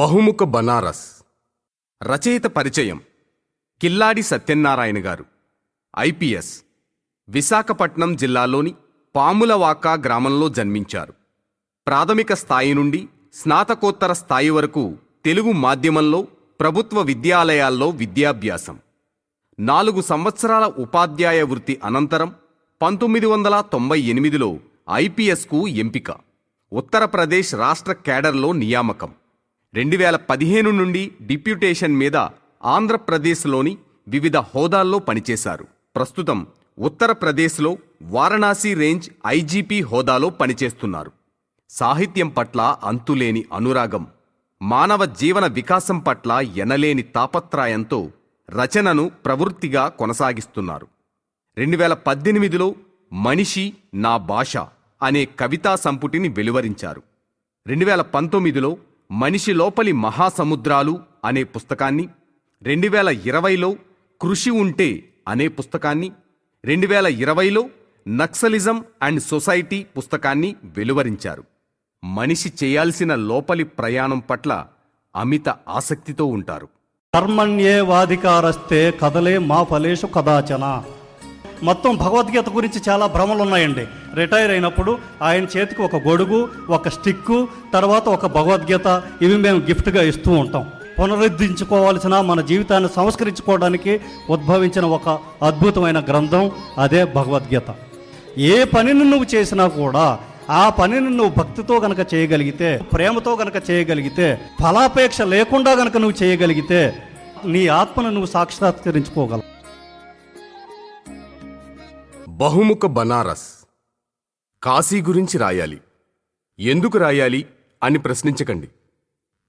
బహుముఖ బనారస్. రచయిత పరిచయం. కిల్లాడి సత్యనారాయణ గారు. ఐపీఎస్. విశాఖపట్నం జిల్లాలోని పాములవాక గ్రామంలో జన్మించారు. ప్రాథమిక స్థాయి నుండి స్నాతకోత్తర స్థాయి వరకు తెలుగు మాధ్యమంలో ప్రభుత్వ విద్యాలయాల్లో విద్యాభ్యాసం. నాలుగు సంవత్సరాల ఉపాధ్యాయ వృత్తి అనంతరం పంతొమ్మిది వందల తొంభై ఎనిమిదిలో ఐపీఎస్కు ఎంపిక. ఉత్తరప్రదేశ్ రాష్ట్ర కేడర్లో నియామకం. రెండు వేల పదిహేను నుండి డిప్యూటేషన్ మీద ఆంధ్రప్రదేశ్లోని వివిధ హోదాల్లో పనిచేశారు. ప్రస్తుతం ఉత్తరప్రదేశ్లో వారణాసి రేంజ్ ఐజీపీ హోదాలో పనిచేస్తున్నారు. సాహిత్యం పట్ల అంతులేని అనురాగం మానవ జీవన వికాసం పట్ల ఎనలేని తాపత్రాయంతో రచనను ప్రవృత్తిగా కొనసాగిస్తున్నారు. రెండు వేల పద్దెనిమిదిలో మనిషి నా భాష అనే కవితా సంపుటిని వెలువరించారు. రెండు వేల పంతొమ్మిదిలో మనిషి లోపలి మహాసముద్రాలు అనే పుస్తకాన్ని రెండు వేల ఇరవైలో కృషి ఉంటే అనే పుస్తకాన్ని రెండు వేల ఇరవైలో నక్సలిజం అండ్ సొసైటీ పుస్తకాన్ని వెలువరించారు. మనిషి చేయాల్సిన లోపలి ప్రయాణం పట్ల అమిత ఆసక్తితో ఉంటారు. కర్మణ్యేవాధికారస్తే కదలే మా ఫలేషు కదాచన. మొత్తం భగవద్గీత గురించి చాలా భ్రమలు ఉన్నాయండి రిటైర్ అయినప్పుడు ఆయన చేతికి ఒక గొడుగు ఒక స్టిక్కు తర్వాత ఒక భగవద్గీత. ఇవి మేము గిఫ్ట్గా ఇస్తూ ఉంటాం. పునరుద్ధరించుకోవాల్సిన మన జీవితాన్ని సంస్కరించుకోవడానికి ఉద్భవించిన ఒక అద్భుతమైన గ్రంథం అదే భగవద్గీత. ఏ పనిని నువ్వు చేసినా కూడా ఆ పనిని నువ్వు భక్తితో గనక చేయగలిగితే ప్రేమతో గనక చేయగలిగితే ఫలాపేక్ష లేకుండా గనక నువ్వు చేయగలిగితే నీ ఆత్మను నువ్వు సాక్షాత్కరించుకోగలవు. బహుముఖ బనారస్ కాశీ గురించి రాయాలి. ఎందుకు రాయాలి అని ప్రశ్నించకండి.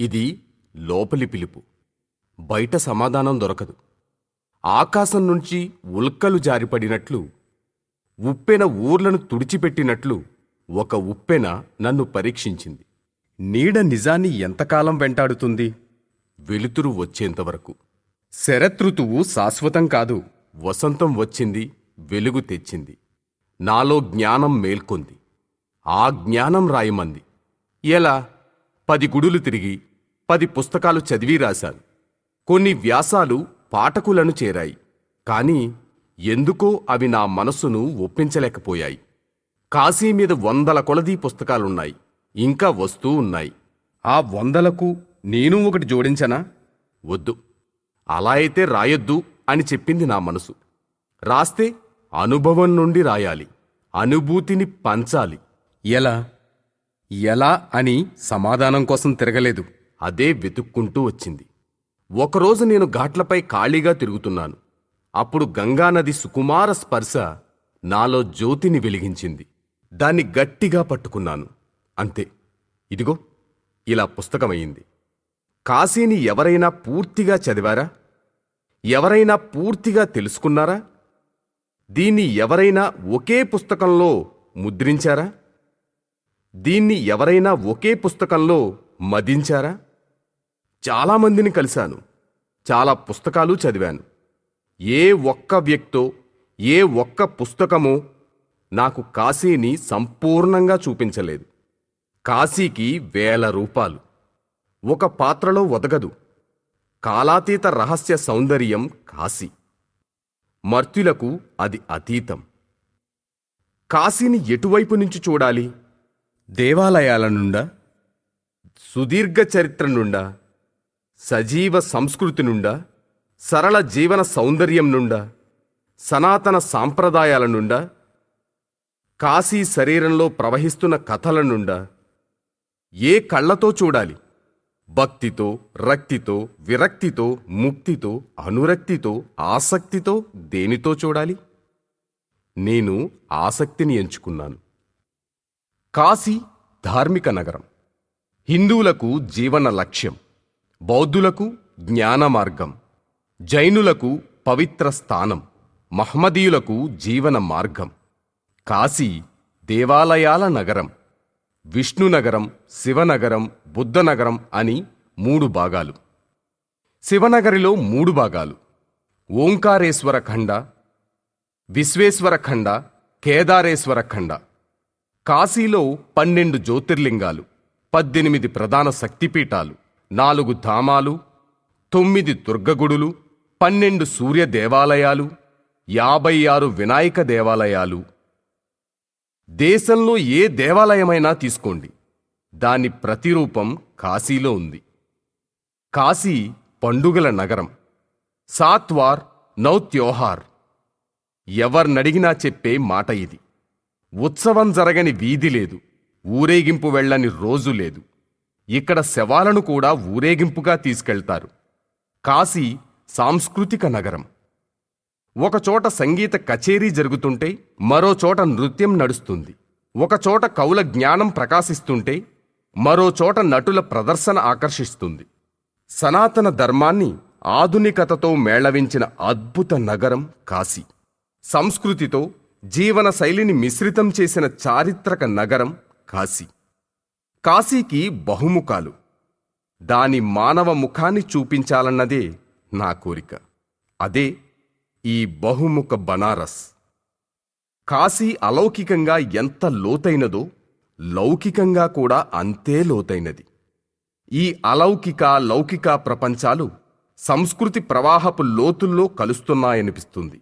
ఇది లోపలి పిలుపు. బయట సమాధానం దొరకదు. ఆకాశం నుంచి ఉల్కలు జారిపడినట్లు ఉప్పెన ఊర్లను తుడిచిపెట్టినట్లు ఒక ఉప్పెన నన్ను పరీక్షించింది. నీడ నిజాన్ని ఎంతకాలం వెంటాడుతుంది? వెలుతురు వచ్చేంతవరకు శరతృతువు శాశ్వతం కాదు. వసంతం వచ్చింది వెలుగు తెచ్చింది. నాలో జ్ఞానం మేల్కొంది. ఆ జ్ఞానం రాయమంది. ఎలా? పది గుడులు తిరిగి పది పుస్తకాలు చదివి రాశాను. కొన్ని వ్యాసాలు పాఠకులను చేరాయి. కాని ఎందుకో అవి నా మనస్సును ఒప్పించలేకపోయాయి. కాశీ మీద వందల కొలదీ పుస్తకాలున్నాయి. ఇంకా వస్తూ ఉన్నాయి. ఆ వందలకు నేను ఒకటి జోడించనా? వద్దు. అలా అయితే రాయొద్దు అని చెప్పింది నా మనసు. రాస్తే అనుభవం నుండి రాయాలి. అనుభూతిని పంచాలి. ఎలా? ఎలా అని సమాధానం కోసం తిరగలేదు. అదే వెతుక్కుంటూ వచ్చింది. ఒకరోజు నేను ఘాట్లపై ఖాళీగా తిరుగుతున్నాను. అప్పుడు గంగానది సుకుమార స్పర్శ నాలో జ్యోతిని వెలిగించింది. దాన్ని గట్టిగా పట్టుకున్నాను. అంతే. ఇదిగో ఇలా పుస్తకమయ్యింది. కాశీని ఎవరైనా పూర్తిగా చదివారా? ఎవరైనా పూర్తిగా తెలుసుకున్నారా? దీన్ని ఎవరైనా ఒకే పుస్తకంలో ముద్రించారా? దీన్ని ఎవరైనా ఒకే పుస్తకంలో మదించారా? చాలామందిని కలిశాను. చాలా పుస్తకాలు చదివాను. ఏ ఒక్క వ్యక్తో ఏ ఒక్క పుస్తకమో నాకు కాశీని సంపూర్ణంగా చూపించలేదు. కాశీకి వేల రూపాలు. ఒక పాత్రలో ఒదగదు. కాలాతీత రహస్య సౌందర్యం కాశీ. మర్త్యులకు అది అతీతం. కాశీని ఎటువైపు నుంచి చూడాలి? దేవాలయాల నుండా? సుదీర్ఘ చరిత్ర నుండా? సజీవ సంస్కృతి నుండా? సరళ జీవన సౌందర్యం నుండా? సనాతన సాంప్రదాయాల నుండా? కాశీ శరీరంలో ప్రవహిస్తున్న కథల నుండా? ఏ కళ్ళతో చూడాలి? భక్తితో రక్తితో విరక్తితో ముక్తితో అనురక్తితో ఆసక్తితో దేనితో చూడాలి? నేను ఆసక్తిని ఎంచుకున్నాను. కాశీ ధార్మిక నగరం. హిందువులకు జీవన లక్ష్యం. బౌద్ధులకు జ్ఞాన మార్గం. జైనులకు పవిత్ర స్థానం. మహమ్మదీయులకు జీవన మార్గం. కాశీ దేవాలయాల నగరం. విష్ణునగరం శివనగరం బుద్ధనగరం అని మూడు భాగాలు. శివనగరిలో మూడు భాగాలు. ఓంకారేశ్వర ఖండ విశ్వేశ్వర ఖండ కేదారేశ్వర ఖండ. కాశీలో పన్నెండు జ్యోతిర్లింగాలు పద్దెనిమిది ప్రధాన శక్తిపీఠాలు నాలుగు ధామాలు తొమ్మిది దుర్గగుడులు పన్నెండు సూర్య దేవాలయాలు యాభై ఆరు వినాయక దేవాలయాలు. దేశంలో ఏ దేవాలయమైనా తీసుకోండి. దాని ప్రతిరూపం కాశీలో ఉంది. కాశీ పండుగల నగరం. సాత్వార్ నౌత్యోహార్. ఎవర్నడిగినా చెప్పే మాట ఇది. ఉత్సవం జరగని వీధి లేదు. ఊరేగింపు వెళ్ళని రోజు లేదు. ఇక్కడ శవాలను కూడా ఊరేగింపుగా తీసుకెళ్తారు. కాశీ సాంస్కృతిక నగరం. ఒకచోట సంగీత కచేరీ జరుగుతుంటే మరోచోట నృత్యం నడుస్తుంది. ఒకచోట కవుల జ్ఞానం ప్రకాశిస్తుంటే మరోచోట నటుల ప్రదర్శన ఆకర్షిస్తుంది. సనాతన ధర్మాన్ని ఆధునికతతో మేళవించిన అద్భుత నగరం కాశీ. సంస్కృతితో జీవన శైలిని మిశ్రితం చేసిన చారిత్రక నగరం కాశీ. కాశీకి బహుముఖాలు. దాని మానవ ముఖాన్ని చూపించాలన్నదే నా కోరిక. అదే ఈ బహుముఖ బనారస్. కాశీ అలౌకికంగా ఎంత లోతైనదో లౌకికంగా కూడా అంతే లోతైనది. ఈ అలౌకిక లౌకిక ప్రపంచాలు సంస్కృతి ప్రవాహపు లోతుల్లో కలుస్తున్నాయనిపిస్తుంది.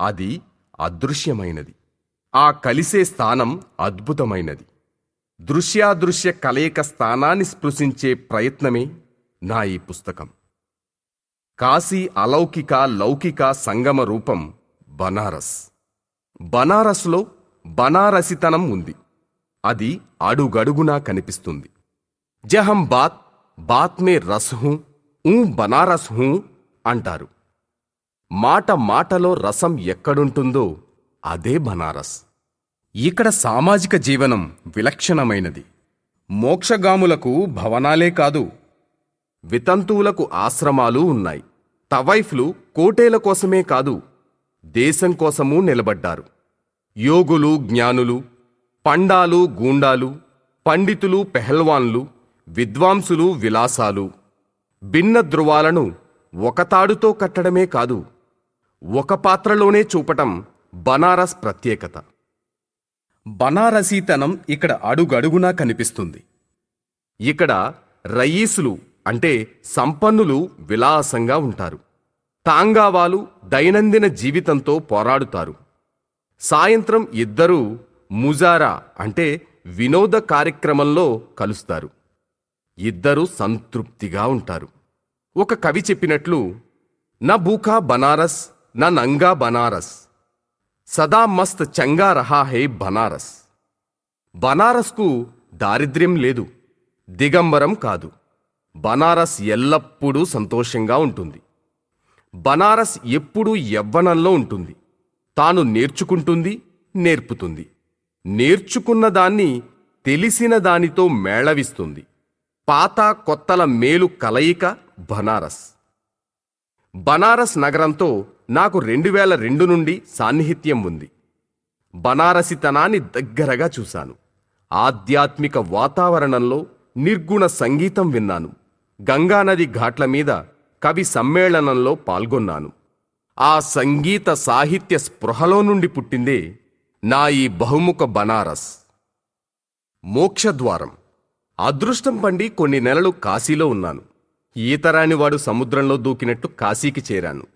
అది అదృశ్యమైనది. ఆ కలిసే స్థానం అద్భుతమైనది. దృశ్యాదృశ్య కలయిక స్థానాన్ని స్పృశించే ప్రయత్నమే నా ఈ పుస్తకం. కాశీ అలౌకిక లౌకిక సంగమ రూపం బనారస్. బనారస్లో బనారసితనం ఉంది. అది అడుగడుగునా కనిపిస్తుంది. జహం బాత్ బాత్ మే రస్ హూ ఊ బనారస్ హూ అంటారు. మాట మాటలో రసం ఎక్కడుంటుందో అదే బనారస్. ఇక్కడ సామాజిక జీవనం విలక్షణమైనది. మోక్షగాములకు భవనాలే కాదు వితంతువులకు ఆశ్రమాలు ఉన్నాయి. తవైఫ్లు కోటేల కోసమే కాదు దేశం కోసమూ నిలబడ్డారు. యోగులు జ్ఞానులు పండాలు గూండాలు పండితులు పెహల్వాన్లు విద్వాంసులు విలాసాలు. భిన్న ధృవాలను ఒకతాడుతో కట్టడమే కాదు ఒక పాత్రలోనే చూపటం బనారస్ ప్రత్యేకత. బనారసీతనం ఇక్కడ అడుగడుగునా కనిపిస్తుంది. ఇక్కడ రయీసులు అంటే సంపన్నులు విలాసంగా ఉంటారు. తాంగావాలు దైనందిన జీవితంతో పోరాడుతారు. సాయంత్రం ఇద్దరూ ముజారా అంటే వినోద కార్యక్రమంలో కలుస్తారు. ఇద్దరూ సంతృప్తిగా ఉంటారు. ఒక కవి చెప్పినట్లు నా బూకా బనారస్ నా నంగా బనారస్ సదా మస్త్ చంగా రహా హే బనారస్. బనారస్కు దారిద్ర్యం లేదు దిగంబరం కాదు. బనారస్ ఎల్లప్పుడూ సంతోషంగా ఉంటుంది. బనారస్ ఎప్పుడూ యవ్వనంలో ఉంటుంది. తాను నేర్చుకుంటుంది నేర్పుతుంది. నేర్చుకున్న దాన్ని తెలిసిన దానితో మేళవిస్తుంది. పాత కొత్తల మేలు కలయిక బనారస్. బనారస్ నగరంతో నాకు రెండు వేల రెండు నుండి సాన్నిహిత్యం ఉంది. బనారసితనాన్ని దగ్గరగా చూశాను. ఆధ్యాత్మిక వాతావరణంలో నిర్గుణ సంగీతం విన్నాను. గంగానది ఘాట్ల మీద కవి సమ్మేళనంలో పాల్గొన్నాను. ఆ సంగీత సాహిత్య స్పృహలో నుండి పుట్టిందే నా ఈ బహుముఖ బనారస్. మోక్షద్వారం. అదృష్టం పండి కొన్ని నెలలు కాశీలో ఉన్నాను. ఈతరాని వాడు సముద్రంలో దూకినట్టు కాశీకి చేరాను.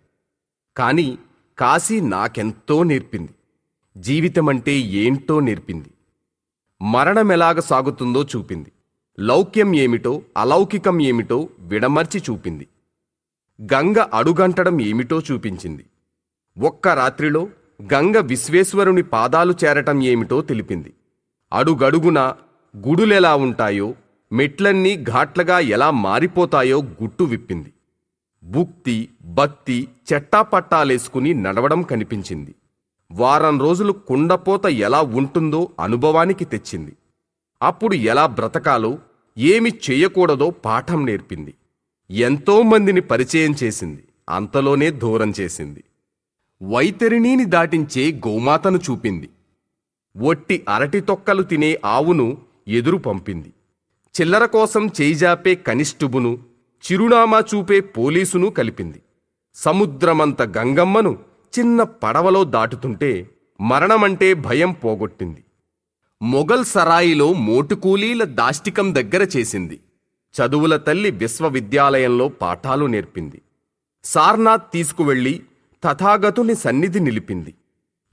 కాని కాశీ నాకెంతో నేర్పింది. జీవితమంటే ఏంటో నేర్పింది. మరణమెలాగ సాగుతుందో చూపింది. లౌక్యం ఏమిటో అలౌకికం ఏమిటో విడమర్చి చూపింది. గంగ అడుగంటడం ఏమిటో చూపించింది. ఒక్క రాత్రిలో గంగ విశ్వేశ్వరుని పాదాలు చేరటం ఏమిటో తెలిపింది. అడుగడుగున గుడులెలా ఉంటాయో మెట్లన్నీ ఘాట్లగా ఎలా మారిపోతాయో గుట్టు విప్పింది. భుక్తి భక్తి చెట్టాపట్టాలేసుకుని నడవడం కనిపించింది. వారం రోజులు కుండపోత ఎలా ఉంటుందో అనుభవానికి తెచ్చింది. అప్పుడు ఎలా బ్రతకాలో ఏమి చేయకూడదో పాఠం నేర్పింది. ఎంతో మందిని పరిచయం చేసింది. అంతలోనే దూరం చేసింది. వైతరిణీని దాటించే గోమాతను చూపింది. ఒట్టి అరటి తొక్కలు తినే ఆవును ఎదురు పంపింది. చిల్లర కోసం చేయిజాపే కనిష్ఠుబును చిరునామా చూపే పోలీసును కలిపింది. సముద్రమంత గంగమ్మను చిన్న పడవలో దాటుతుంటే మరణమంటే భయం పోగొట్టింది. మొఘల్ సరాయిలో మోటుకూలీల దాష్టికం దగ్గర చేసింది. చదువుల తల్లి విశ్వవిద్యాలయంలో పాఠాలు నేర్పింది. సార్నాథ్ తీసుకువెళ్ళి తథాగతుని సన్నిధి నిలిపింది.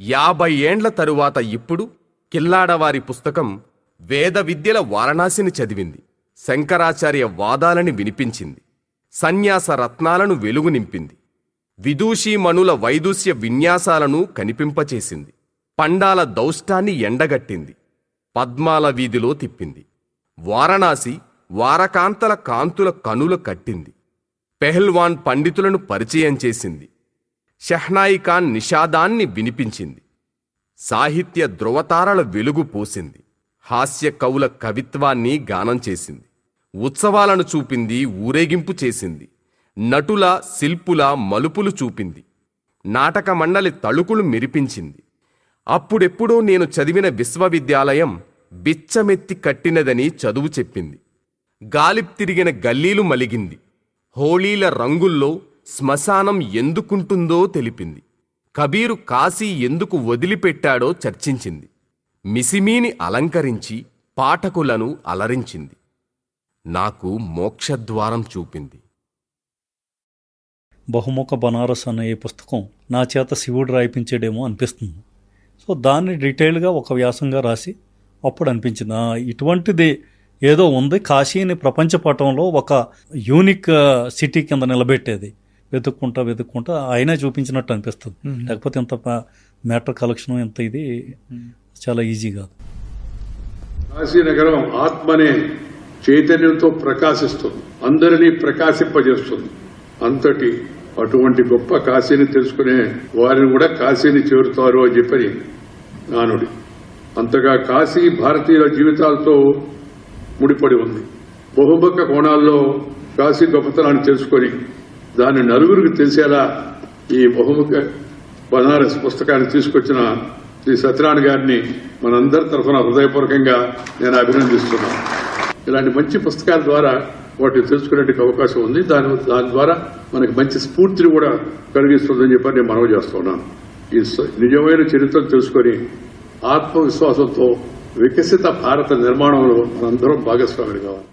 యాభై ఏండ్ల తరువాత ఇప్పుడు కిల్లాడవారి పుస్తకం వేద విద్యల వారణాసిని చదివింది. శంకరాచార్య వాదాలని వినిపించింది. సన్యాస రత్నాలను వెలుగు నింపింది. విదూషీమణుల వైదుష్య విన్యాసాలను కనిపింపచేసింది. పండాల దౌష్టాన్ని ఎండగట్టింది. పద్మాల వీధిలో తిప్పింది. వారణాసి వారకాంతల కాంతుల కనుల కట్టింది. పెహల్వాన్ పండితులను పరిచయం చేసింది. షెహ్నాయి ఖాన్ నిషాదాన్ని వినిపించింది. సాహిత్య ధృవతారల వెలుగు పోసింది. హాస్య కవుల కవిత్వాన్ని గానం చేసింది. ఉత్సవాలను చూపింది ఊరేగింపు చేసింది. నటుల శిల్పుల మలుపులు చూపింది. నాటక మండలి తళుకులు మెరిపించింది. అప్పుడెప్పుడో నేను చదివిన విశ్వవిద్యాలయం బిచ్చమెత్తి కట్టినదని చదువు చెప్పింది. గాలిప్ తిరిగిన గల్లీలు మలిగింది. హోళీల రంగుల్లో శ్మశానం ఎందుకుంటుందో తెలిపింది. కబీరు కాశీ ఎందుకు వదిలిపెట్టాడో చర్చించింది. మిసిమీని అలంకరించి పాఠకులను అలరించింది. నాకు మోక్షద్వారం చూపింది. బహుముఖ బనారస్ అనే ఈ పుస్తకం నా చేత శివుడు రాయిపించాడేమో అనిపిస్తుంది. సో దాన్ని డీటెయిల్గా ఒక వ్యాసంగా రాసి అప్పుడు అనిపించింది. "ఆ, ఇటువంటిది ఏదో ఉంది. కాశీని ప్రపంచ పటంలో ఒక యూనిక్ సిటీ కింద నిలబెట్టేది. వెతుక్కుంటా వెతుక్కుంటా ఆయనే చూపించినట్టు అనిపిస్తుంది. లేకపోతే ఇంత మ్యాటర్ కలెక్షన్ ఇంత ఇది చాలా ఈజీ కాదు. కాశీనగరం ఆత్మనే చైతన్యంతో ప్రకాశిస్తుంది. అందరినీ ప్రకాశింపజేస్తుంది. అంతటి అటువంటి గొప్ప కాశీని తెలుసుకునే వారిని కూడా కాశీని చేరుతారు అని చెప్పని నానుడి అంతగా కాశీ భారతీయుల జీవితాలతో ముడిపడి ఉంది. బహుముఖ కోణాల్లో కాశీ గొప్పతనాన్ని తెలుసుకొని దాన్ని నలుగురికి తెలిసేలా ఈ బహుముఖ బనారస్ పుస్తకాన్ని తీసుకొచ్చిన శ్రీ సత్యనారాయణ గారిని మనందరి తరఫున హృదయపూర్వకంగా నేను అభినందిస్తున్నాను. ఇలాంటి మంచి పుస్తకాల ద్వారా వాటిని తెలుసుకునే అవకాశం ఉంది. దాని దాని ద్వారా మనకి మంచి స్ఫూర్తిని కూడా కలిగిస్తుందని చెప్పి నేను మనవి చేస్తున్నాను ఈ నిజమైన చరిత్రను తెలుసుకొని ఆత్మవిశ్వాసంతో వికసిత భారత నిర్మాణంలో మనందరం భాగస్వాములు కావాలి.